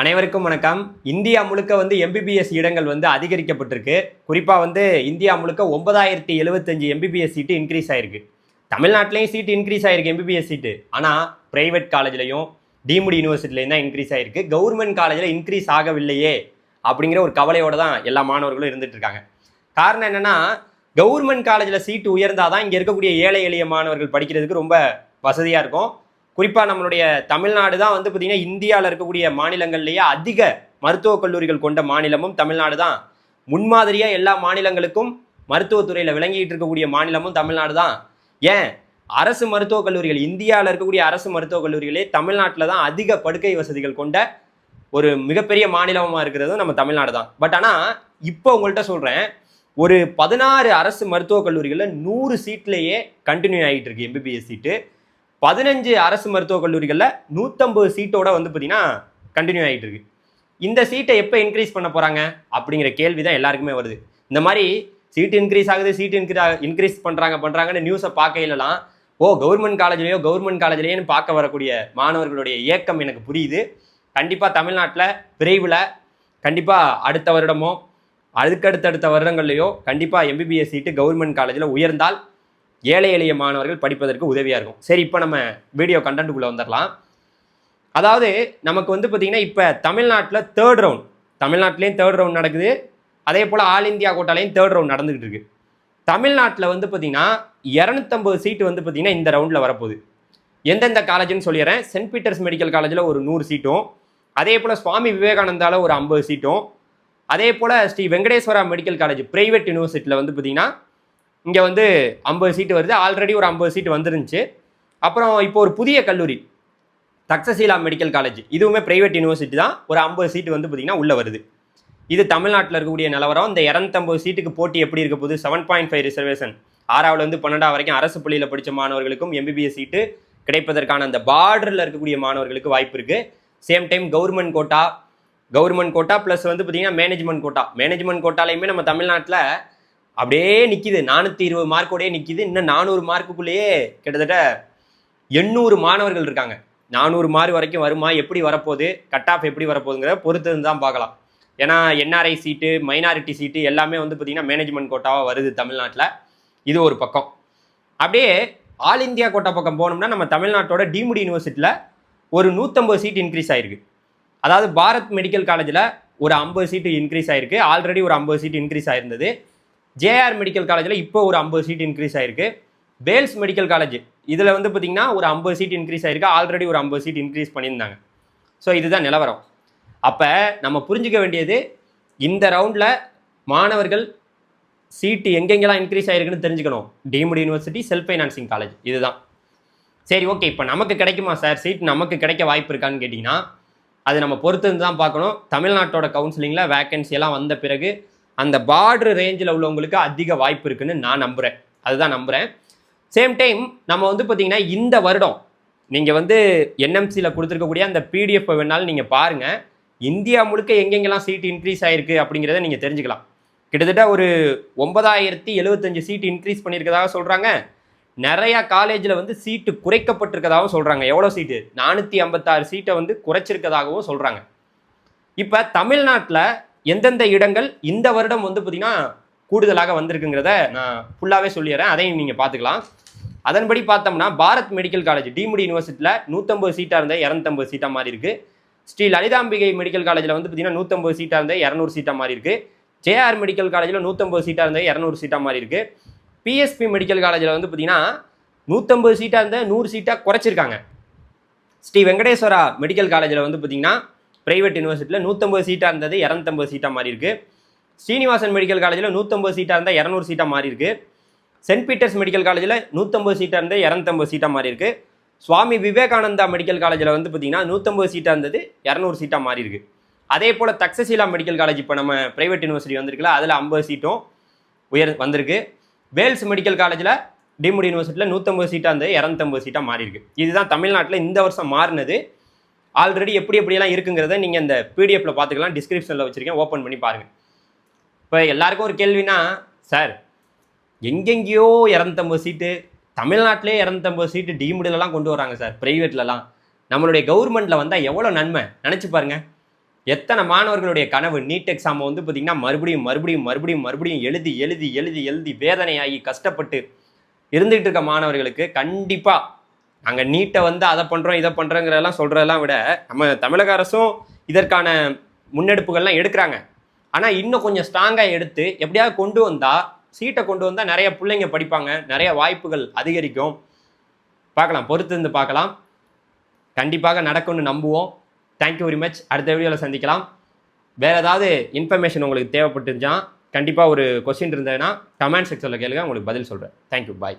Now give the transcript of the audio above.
அனைவருக்கும் வணக்கம். இந்தியா முழுக்க வந்து எம்பிபிஎஸ் இடங்கள் வந்து அதிகரிக்கப்பட்டிருக்கு. குறிப்பாக வந்து இந்தியா முழுக்க ஒன்பதாயிரத்தி எழுபத்தஞ்சு எம்பிபிஎஸ் சீட்டு இன்க்ரீஸ் ஆயிருக்கு. தமிழ்நாட்டிலையும் சீட்டு இன்க்ரீஸ் ஆயிருக்கு எம்பிபிஎஸ் சீட்டு ஆனால் பிரைவேட் காலேஜ்லையும் டீம்டு யூனிவர்சிட்டிலையும் தான் இன்க்ரீஸ் ஆயிருக்கு. கவர்மெண்ட் காலேஜில் இன்க்ரீஸ் ஆகவில்லையே அப்படிங்கிற ஒரு கவலையோடு தான் எல்லா மாணவர்களும் இருந்துட்டு இருக்காங்க. காரணம் என்னன்னா கவர்மெண்ட் காலேஜில் சீட்டு உயர்ந்தாதான் இங்கே இருக்கக்கூடிய ஏழை எளிய மாணவர்கள் படிக்கிறதுக்கு ரொம்ப வசதியாக இருக்கும். குறிப்பாக நம்மளுடைய தமிழ்நாடு தான் வந்து பார்த்திங்கன்னா இந்தியாவில் இருக்கக்கூடிய மாநிலங்கள்லேயே அதிக மருத்துவக் கல்லூரிகள் கொண்ட மாநிலமும் தமிழ்நாடு தான். முன்மாதிரியாக எல்லா மாநிலங்களுக்கும் மருத்துவத்துறையில் விளங்கிட்டு இருக்கக்கூடிய மாநிலமும் தமிழ்நாடு தான். ஏன்? அரசு மருத்துவக் கல்லூரிகள் இந்தியாவில் இருக்கக்கூடிய அரசு மருத்துவக் கல்லூரிகளே தமிழ்நாட்டில் தான் அதிக படுக்கை வசதிகள் கொண்ட ஒரு மிகப்பெரிய மாநிலமாக இருக்கிறதும் நம்ம தமிழ்நாடு தான். பட் ஆனால் இப்போ உங்கள்கிட்ட சொல்கிறேன் ஒரு பதினாறு அரசு மருத்துவக் கல்லூரிகளில் நூறு சீட்லேயே கண்டினியூ ஆகிட்டு இருக்கு எம்பிபிஎஸ் சீட்டு. பதினஞ்சு அரசு மருத்துவக் கல்லூரிகளில் நூற்றம்பது சீட்டோட வந்து பார்த்தீங்கன்னா கண்டினியூ ஆகிட்டு இருக்கு. இந்த சீட்டை எப்போ இன்க்ரீஸ் பண்ண போகிறாங்க அப்படிங்கிற கேள்வி தான் எல்லாருக்குமே வருது. இந்த மாதிரி சீட்டு இன்க்ரீஸ் ஆகுது சீட்டு இன்க்ரீ இன்க்ரீஸ் பண்ணுறாங்க பண்ணுறாங்கன்னு நியூஸை பார்க்கையிலலாம் ஓ கவர்மெண்ட் காலேஜ்லேயோ கவர்மெண்ட் காலேஜ்லேயோன்னு பார்க்க வரக்கூடிய மாணவர்களுடைய இயக்கம் எனக்கு புரியுது. கண்டிப்பாக தமிழ்நாட்டில் விரைவில் கண்டிப்பாக அடுத்த வருடமோ அதுக்கடுத்தடுத்த வருடங்கள்லையோ கண்டிப்பாக எம்பிபிஎஸ் சீட்டு கவர்மெண்ட் காலேஜில் உயர்ந்தால் ஏழை எளிய மாணவர்கள் படிப்பதற்கு உதவியாக இருக்கும். சரி இப்போ நம்ம வீடியோ கண்டென்ட்டுக்குள்ளே வந்துடலாம் அதாவது நமக்கு வந்து பார்த்திங்கன்னா இப்போ தமிழ்நாட்டில் தேர்ட் ரவுண்ட் தமிழ்நாட்டிலையும் தேர்ட் ரவுண்ட் நடக்குது. அதே போல் ஆல் இந்தியா கோட்டாலையும் தேர்ட் ரவுண்ட் நடந்துகிட்டு இருக்கு. தமிழ்நாட்டில் வந்து பார்த்திங்கன்னா இரநூத்தம்பது சீட்டு வந்து பார்த்திங்கன்னா இந்த ரவுண்டில் வரப்போகுது. எந்தெந்த காலேஜ்னு சொல்லிடுறேன். சென்ட் பீட்டர்ஸ் மெடிக்கல் காலேஜில் ஒரு நூறு சீட்டும் அதே போல் சுவாமி விவேகானந்தாவில் ஒரு ஐம்பது சீட்டும் அதே போல் Sri Venkateswara medical college private யூனிவர்சிட்டியில் வந்து பார்த்திங்கன்னா இங்கே வந்து ஐம்பது சீட்டு வருது. ஆல்ரெடி ஒரு ஐம்பது சீட்டு வந்துருந்துச்சு. அப்புறம் இப்போ ஒரு புதிய கல்லூரி. தக்சசீலா மெடிக்கல் காலேஜ் இதுவுமே பிரைவேட் யூனிவர்சிட்டி தான். ஒரு ஐம்பது சீட்டு வந்து பார்த்திங்கன்னா உள்ளே வருது. இது தமிழ்நாட்டில் இருக்கக்கூடிய நிலவரம். இந்த இரநூத்தம்பது சீட்டுக்கு போட்டி எப்படி இருக்க போகுது? செவன் பாயிண்ட் ஃபைவ் ரிசர்வேஷன் ஆறாவிலேருந்து பன்னெண்டாவது வரைக்கும் அரசு பள்ளியில் படித்த மாணவர்களுக்கும் எம்பிபிஎஸ் சீட்டு கிடைப்பதற்கான அந்த பார்டரில் இருக்கக்கூடிய மாணவர்களுக்கு வாய்ப்பு இருக்குது same time government quota government quota plus வந்து பார்த்திங்கன்னா மேனேஜ்மெண்ட் கோட்டா மேனேஜ்மெண்ட் கோட்டாலையுமே நம்ம தமிழ்நாட்டில் அப்படியே நிற்கிது நானூற்றி இருபது மார்க்கோடயே நிற்கிது இன்னும் நானூறு மார்க்குக்குள்ளேயே கிட்டத்தட்ட எண்ணூறு மாணவர்கள் இருக்காங்க. நானூறு மார்க் வரைக்கும் வருமா? எப்படி வரப்போகுது? கட் ஆஃப் எப்படி வரப்போகுதுங்கிறத பொறுத்து தான் பார்க்கலாம். ஏன்னா என்ஆர்ஐ சீட்டு மைனாரிட்டி சீட்டு எல்லாமே வந்து பார்த்திங்கன்னா மேனேஜ்மெண்ட் கோட்டாவாக வருது தமிழ்நாட்டில். இது ஒரு பக்கம். அப்படியே ஆல் இந்தியா கோட்டா பக்கம் போனோம்னா நம்ம தமிழ்நாட்டோட டீமுடி யூனிவர்சிட்டியில் ஒரு நூற்றம்பது சீட் இன்க்ரீஸ் ஆயிருக்கு. அதாவது பாரத் மெடிக்கல் காலேஜில் ஒரு ஐம்பது சீட்டு இன்க்ரீஸ் ஆயிருக்கு. ஆல்ரெடி ஒரு ஐம்பது சீட் இன்க்ரீஸ் ஆயிருந்தது. ஜேஆர் மெடிக்கல் காலேஜில் இப்போ ஒரு ஐம்பது சீட் இன்க்ரீஸ் ஆயிருக்கு. பேல்ஸ் மெடிக்கல் காலேஜ் இதில் வந்து பார்த்திங்கன்னா ஒரு ஐம்பது சீட் இன்க்ரீஸ் ஆயிருக்கு. ஆல்ரெடி ஒரு ஐம்பது சீட் இன்க்ரீஸ் பண்ணியிருந்தாங்க. ஸோ இதுதான் நிலவரம். அப்போ நம்ம புரிஞ்சுக்க வேண்டியது இந்த ரவுண்டில் மாணவர்கள் சீட்டு எங்கெங்கெல்லாம் இன்க்ரீஸ் ஆயிருக்குன்னு தெரிஞ்சுக்கணும். Deemed university self financing college இதுதான். சரி ஓகே இப்போ நமக்கு கிடைக்குமா சார் சீட் நமக்கு கிடைக்க வாய்ப்பு இருக்கான்னு கேட்டிங்கன்னா அது நம்ம பொறுத்து தான் பார்க்கணும். தமிழ்நாட்டோட கவுன்சிலிங்கில் வேக்கன்சி எல்லாம் வந்த பிறகு அந்த பார்டர் ரேஞ்சில் உள்ளவங்களுக்கு அதிக வாய்ப்பு இருக்குன்னு நான் நம்புகிறேன் அதுதான் நம்புகிறேன் சேம் டைம் நம்ம வந்து பார்த்திங்கன்னா இந்த வருடம் நீங்கள் வந்து என்எம்சியில் கொடுத்துருக்கக்கூடிய அந்த பிடிஎஃப் வேணாலும் நீங்கள் பாருங்கள் இந்தியா முழுக்க எங்கெங்கெல்லாம் சீட் இன்க்ரீஸ் ஆகிருக்கு அப்படிங்கிறத நீங்கள் தெரிஞ்சுக்கலாம். கிட்டத்தட்ட ஒரு ஒன்பதாயிரத்தி எழுபத்தஞ்சு சீட் இன்க்ரீஸ் பண்ணியிருக்கதாக சொல்கிறாங்க நிறையா காலேஜில் வந்து சீட்டு குறைக்கப்பட்டிருக்கதாகவும் சொல்கிறாங்க எவ்வளோ சீட்டு நானூற்றி ஐம்பத்தாறு சீட்டை வந்து குறைச்சிருக்கதாகவும் சொல்கிறாங்க இப்போ தமிழ்நாட்டில் எந்தெந்த இடங்கள் இந்த வருடம் வந்து பார்த்திங்கன்னா கூடுதலாக வந்திருக்குங்கிறத நான் ஃபுல்லாகவே சொல்லிடுறேன். அதையும் நீங்கள் பார்த்துக்கலாம். அதன்படி பார்த்தோம்னா பாரத் மெடிக்கல் காலேஜ் டீம்டு யூனிவர்சிட்டியில் நூற்றம்பது சீட்டாக இருந்த இரநூத்தம்பது சீட்டாக மாறி இருக்கு. ஸ்ரீ லலிதாம்பிகை மெடிக்கல் காலேஜில் வந்து பார்த்தீங்கன்னா நூற்றம்பது சீட்டாக இருந்த இரநூறு சீட்டாக மாறி இருக்கு. ஜேஆர் மெடிக்கல் காலேஜில் நூற்றம்பது சீட்டாக இருந்த இரநூறு சீட்டாக மாறி இருக்கு. பிஎஸ்பி மெடிக்கல் காலேஜில் வந்து பார்த்தீங்கன்னா நூற்றம்பது சீட்டாக இருந்த நூறு சீட்டாக குறைச்சிருக்காங்க. ஸ்ரீ வெங்கடேஸ்வரா மெடிக்கல் காலேஜில் வந்து பார்த்தீங்கன்னா பிரைவேட் யூனிவர்சிட்டியில் நூற்றம்பது சீட்டாக இருந்தது இரநூத்தம்பது சீட்டாக மாறி இருக்கு. ஸ்ரீனிவாசன் மெடிக்கல் காலேஜில் நூற்றம்பது சீட்டாக இருந்தால் இரநூறு சீட்டாக மாறி இருக்கு. சென்ட் பீட்டர்ஸ் மெடிக்கல் காலேஜில் நூற்றம்பது சீட்டாக இருந்தால் இரநூத்தம்பது சீட்டாக மாறி இருக்கு. சுவாமி விவேகானந்தா மெடிக்கல் காலேஜில் வந்து பார்த்தீங்கன்னா நூற்றம்பது சீட்டாக இருந்தது இரநூறு சீட்டாக மாறி இருக்கு. அதே போல் தக்சசீலா மெடிக்கல் காலேஜ் இப்போ நம்ம பிரைவேட் யூனிவர்சிட்டி வந்திருக்குல்ல அதில் ஐம்பது சீட்டும் உயர் வந்திருக்கு. வேல்ஸ் மெடிக்கல் காலேஜில் டிமுடி யூனிவர்சிட்டியில் நூற்றம்பது சீட்டாக இருந்தது இரநூத்தம்பது சீட்டாக மாறி இருக்கு. இதுதான் தமிழ்நாட்டில் இந்த வருஷம் மாறினது. ஆல்ரெடி எப்படி எப்படியெல்லாம் இருக்குங்கிறத நீங்கள் இந்த பிடிஎஃப்பில் பார்த்துக்கலாம். டிஸ்கிரிப்ஷனில் வச்சுருக்கேன். ஓப்பன் பண்ணி பாருங்கள் இப்போ எல்லாருக்கும் ஒரு கேள்வினா சார் எங்கெங்கேயோ இரநூத்தம்பது சீட்டு தமிழ்நாட்டிலே இரநூத்தம்பது சீட்டு டீம்டுலலாம் கொண்டு வராங்க சார் ப்ரைவேட்லலாம் நம்மளுடைய கவர்மெண்ட்டில் வந்தால் எவ்வளோ நன்மை? நினச்சி பாருங்கள் எத்தனை மாணவர்களுடைய கனவு? நீட் எக்ஸாம் வந்து பார்த்திங்கன்னா மறுபடியும் மறுபடியும் மறுபடியும் மறுபடியும் எழுதி எழுதி எழுதி எழுதி வேதனையாகி கஷ்டப்பட்டு இருந்துகிட்டு இருக்க மாணவர்களுக்கு கண்டிப்பாக நாங்கள் நீட்டை வந்து அதை பண்ணுறோம் இதை பண்ணுறோங்கிறதெல்லாம் சொல்கிறதெல்லாம் விட நம்ம தமிழக அரசும் இதற்கான முன்னெடுப்புகள்லாம் எடுக்கிறாங்க. ஆனால் இன்னும் கொஞ்சம் ஸ்ட்ராங்காக எடுத்து எப்படியாவது கொண்டு வந்தால் சீட்டை கொண்டு வந்தால் நிறைய பிள்ளைங்க படிப்பாங்க நிறைய வாய்ப்புகள் அதிகரிக்கும். பார்க்கலாம் பொறுத்து இருந்து பார்க்கலாம். கண்டிப்பாக நடக்கும்னு நம்புவோம். தேங்க்யூ வெரி மச் அடுத்த வீடியோவில் சந்திக்கலாம். வேறு ஏதாவது இன்ஃபர்மேஷன் உங்களுக்கு தேவைப்பட்டுருந்துச்சா கண்டிப்பாக ஒரு கொஸ்டின் இருந்ததுன்னா கமெண்ட் செக்ஷனில் கேளுங்க உங்களுக்கு பதில் சொல்கிறேன் தேங்க்யூ பாய்